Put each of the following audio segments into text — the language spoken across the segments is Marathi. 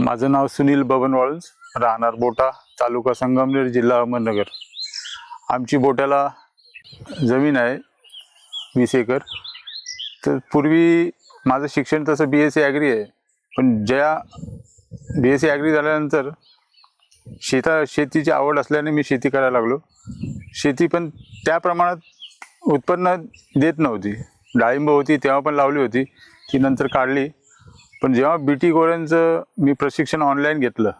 माझं नाव सुनील बबन वाळुंज राहणार बोटा तालुका संगमनेर जिल्हा अहमदनगर. आमची बोट्याला जमीन आहे वीस एकर. तर पूर्वी माझं शिक्षण तसं बी एस सी ॲग्री आहे. पण ज्या बी एस सी ॲग्री झाल्यानंतर शेता शेतीची आवड असल्याने मी शेती करायला लागलो. शेती पण त्या प्रमाणात उत्पन्न देत नव्हती. डाळिंब होती तेव्हा पण लावली होती. ती नंतर काढली. पण जेव्हा बी टी गोऱ्यांचं मी प्रशिक्षण ऑनलाईन घेतलं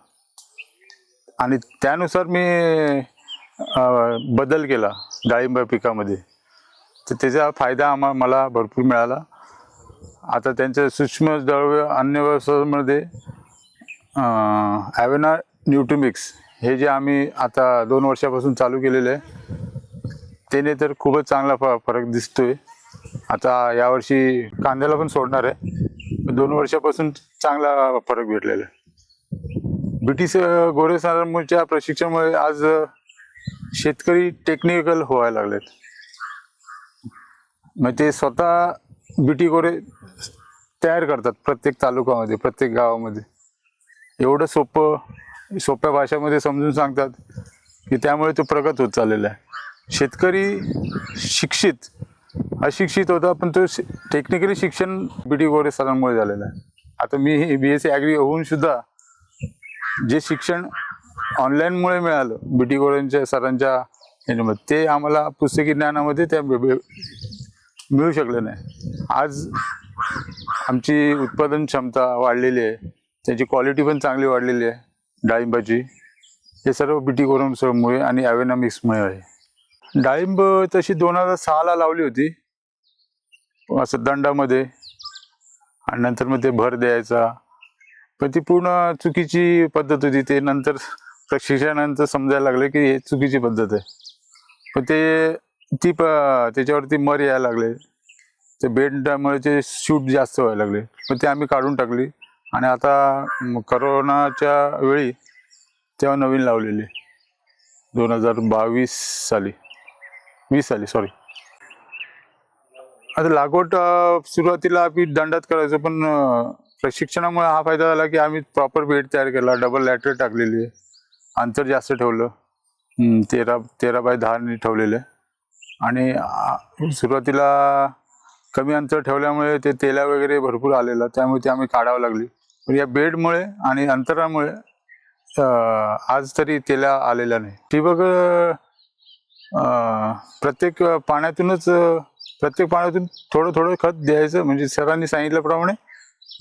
आणि त्यानुसार मी बदल केला डाळिंब पिकामध्ये तर त्याचा फायदा आम्हा मला भरपूर मिळाला. आता त्यांच्या सूक्ष्म द्रव्य अन्न व्यवसायामध्ये ॲवेना न्यूट्रिमिक्स हे जे आम्ही आता दोन वर्षापासून चालू केलेलं आहे त्याने तर खूपच चांगला फ फरक दिसतो आहे आता यावर्षी कांद्याला पण सोडणार आहे. दोन वर्षापासून चांगला फरक भेटलेला आहे. ब्रिटिश गोरे सारांच्या प्रशिक्षणामुळे आज शेतकरी टेक्निकल व्हायला लागलेत. मग ते स्वतः बिटी गोरे तयार करतात प्रत्येक तालुक्यामध्ये प्रत्येक गावामध्ये. एवढं सोपं सोप्या भाषेमध्ये समजून सांगतात की त्यामुळे तो प्रगत होत चाललेला आहे. शेतकरी शिक्षित अशिक्षित होता पण तो टेक्निकली शिक्षण बी टी गोरे सरांमुळे झालेलं आहे. आता मी बी एस सी ॲग्री होऊन सुद्धा जे शिक्षण ऑनलाईनमुळे मिळालं बी टी गोरेंच्या सरांच्या ह्याच्यामध्ये ते आम्हाला पुस्तकी ज्ञानामध्ये त्या मिळू शकलं नाही. आज आमची उत्पादन क्षमता वाढलेली आहे त्याची क्वालिटी पण चांगली वाढलेली आहे डाळिंबाची. हे सर्व बी टी गोरमसमुळे आणि ॲवेनॉमिक्समुळे आहे. डाळिंब तशी दोन हजार सहाला लावली होती. असं दंडामध्ये आणि नंतर मग ते भर द्यायचा. पण ती पूर्ण चुकीची पद्धत होती. ते नंतर प्रशिक्षणानंतर समजायला लागले की हे चुकीची पद्धत आहे. पण ते ती प त्याच्यावरती मर यायला लागले. ते बेंडामुळे ते शूट जास्त व्हायला लागले. पण ते आम्ही काढून टाकली. आणि आता करोनाच्या वेळी तेव्हा नवीन लावलेली. दोन हजार बावीस साली. वीस साली सॉरी आता लागवड सुरुवातीला आम्ही दंडात करायचो पण प्रशिक्षणामुळे हा फायदा झाला की आम्ही प्रॉपर बेड तयार केला डबल लॅटर टाकलेली आहे. अंतर जास्त ठेवलं. तेरा तेरा बाय दहाने ठेवलेलं. आहे आणि सुरुवातीला कमी अंतर ठेवल्यामुळे ते तेला वगैरे भरपूर आलेला त्यामुळे ते आम्ही काढावं लागली. पण या बेडमुळे आणि अंतरामुळे आज तरी तेला आलेला नाही. ठिबक प्रत्येक पाण्यातूनच प्रत्येक पाण्यातून थोडं थोडं खत द्यायचं म्हणजे सरांनी सांगितल्याप्रमाणे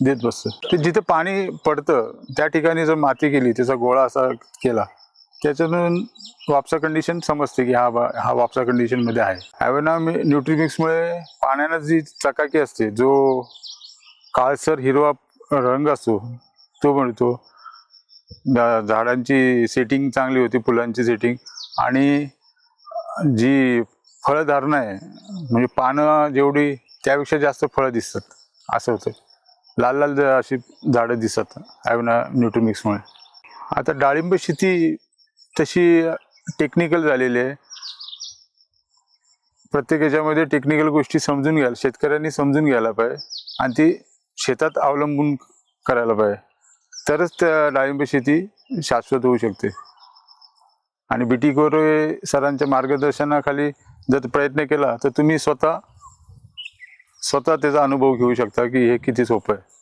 देत बसतं. ते जिथे पाणी पडतं त्या ठिकाणी जर माती केली त्याचा गोळा असा केला त्याच्यातून वापसा कंडिशन समजते की हा बा हा वापसा कंडिशनमध्ये आहे. मी न्यूट्रिमिक्समुळे पाण्यानं जी चकाकी असते जो काळसर हिरवा रंग असतो तो मिळतो झा- झाडांची सेटिंग चांगली होती फुलांची सेटिंग आणि जी फळधारणा आहे म्हणजे पानं जेवढी त्यापेक्षा जास्त फळं दिसतात. असं होतं. लाल लाल अशी झाडं दिसतात ॲवना न्यूट्रिमिक्समुळे आता डाळिंब शेती तशी टेक्निकल झालेली आहे. प्रत्येक याच्यामध्ये टेक्निकल गोष्टी समजून घ्यायला शेतकऱ्यांनी समजून घ्यायला पाहिजे. आणि ती शेतात अवलंबून करायला पाहिजे. तरच त्या डाळिंब शेती शाश्वत होऊ शकते. आणि बी टी गोरे सरांच्या मार्गदर्शनाखाली जर प्रयत्न केला तर तुम्ही स्वतः स्वतः त्याचा अनुभव घेऊ शकता की हे किती सोपं आहे.